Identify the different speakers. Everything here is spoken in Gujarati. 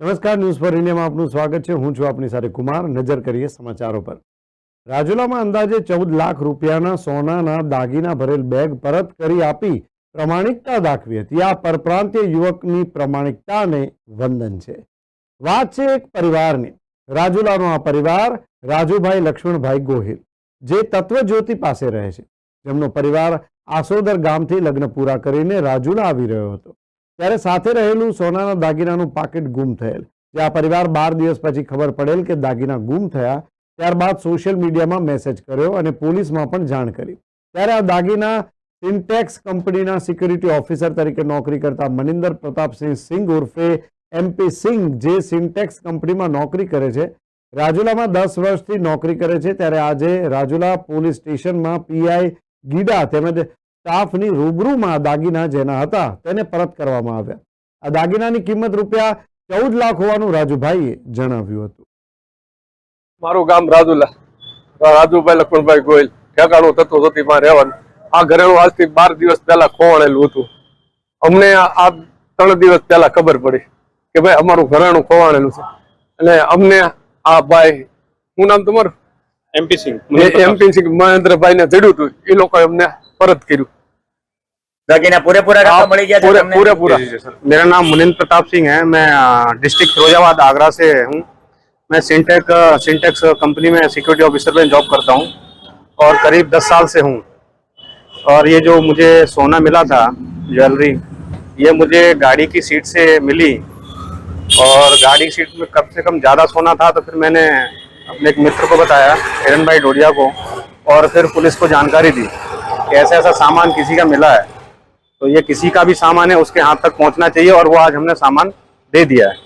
Speaker 1: નમસ્કાર, ન્યૂઝ ફોર ઇન્ડિયામાં આપનું સ્વાગત છે. હું છું આપની સાથે કુમાર. નજર કરીએ સમાચારો પર. રાજુલામાં અંદાજે ચૌદ લાખ રૂપિયાના સોનાના દાગીના ભરેલ બેગ પરત કરી આપી પ્રમાણિકતા દાખવી હતી. આ પરપ્રાંતીય યુવકની પ્રમાણિકતાને વંદન છે. વાત છે એક પરિવારની. રાજુલાનો આ પરિવાર રાજુભાઈ લક્ષ્મણભાઈ ગોહિલ, જે તત્વજ્યોતિ પાસે રહે છે. જેમનો પરિવાર આસોદર ગામથી લગ્ન પૂરા કરીને રાજુલા આવી રહ્યો હતો. ત્યારે સાથે રહેલું સોનાના દાગીનાનું પાકીટ ગુમ થયેલ. જે આ પરિવાર બાર દિવસ પછી ખબર પડેલ કે દાગીના ગુમ થયા, ત્યારબાદ સોશિયલ મીડિયામાં મેસેજ કર્યો અને પોલીસમાં પણ જાણ કરી. ત્યારે આ દાગીના સિન્ટેક્સ કંપનીના સિક્યુરિટી ઓફિસર તરીકે નોકરી કરતા મનિંદર પ્રતાપસિંહ સિંઘ ઉર્ફે એમપી સિંઘ, જે સિન્ટેક્સ કંપનીમાં નોકરી કરે છે, રાજુલામાં દસ વર્ષથી નોકરી કરે છે, ત્યારે આજે રાજુલા પોલીસ સ્ટેશનમાં પીઆઈ ગીડા તેમજ સ્ટાફની રૂબરૂમાં દાગીના જેના હતા તેને પરત કરવામાં આવ્યા. આ દાગીનાની કિંમત રૂપિયા ચૌદ લાખ હોવાનું રાજુભાઈએ જણાવ્યું હતું.
Speaker 2: મારું ગામ રાજુલા. રાજુભાઈ લખમણભાઈ ગોયલ. ઠેકાણું થતું હતી મારે રહેવાનું. આ ઘરેણું આજથી બાર દિવસ પહેલા ખોવાણેલું હતું. અમને આ ત્રણ દિવસ પહેલા ખબર પડી કે ભાઈ અમારું ઘરેણું ખોવાણેલું છે. અને અમને આ ભાઈ શું નામ તમારું?
Speaker 3: એમપી સિંહ
Speaker 2: એમપી સિંહ મહેન્દ્રભાઈ ને જડ્યું હતું. એ લોકોએ અમને પરત કર્યું.
Speaker 4: દાગીના પૂરેપૂરા રકમ મળી ગયા છે
Speaker 2: પૂરે
Speaker 4: તમને?
Speaker 2: પૂરે પૂરા
Speaker 3: मेरा नाम मुनिंद प्रताप सिंह है मैं डिस्ट्रिक्ट फिरोजाबाद आगरा से हूँ मैं सिंटेक सिंटेक्स कंपनी में सिक्योरिटी ऑफिसर में जॉब करता हूँ और करीब दस साल से हूँ और ये जो मुझे सोना मिला था ज्वेलरी ये मुझे गाड़ी की सीट से मिली और गाड़ी की सीट में कम से कम ज़्यादा सोना था तो फिर मैंने अपने एक मित्र को बताया हिरन भाई डोडिया को और फिर पुलिस को जानकारी दी कि ऐसा ऐसा सामान किसी का मिला है तो ये किसी का भी सामान है उसके हाथ तक पहुंचना चाहिए और वो आज हमने सामान दे दिया है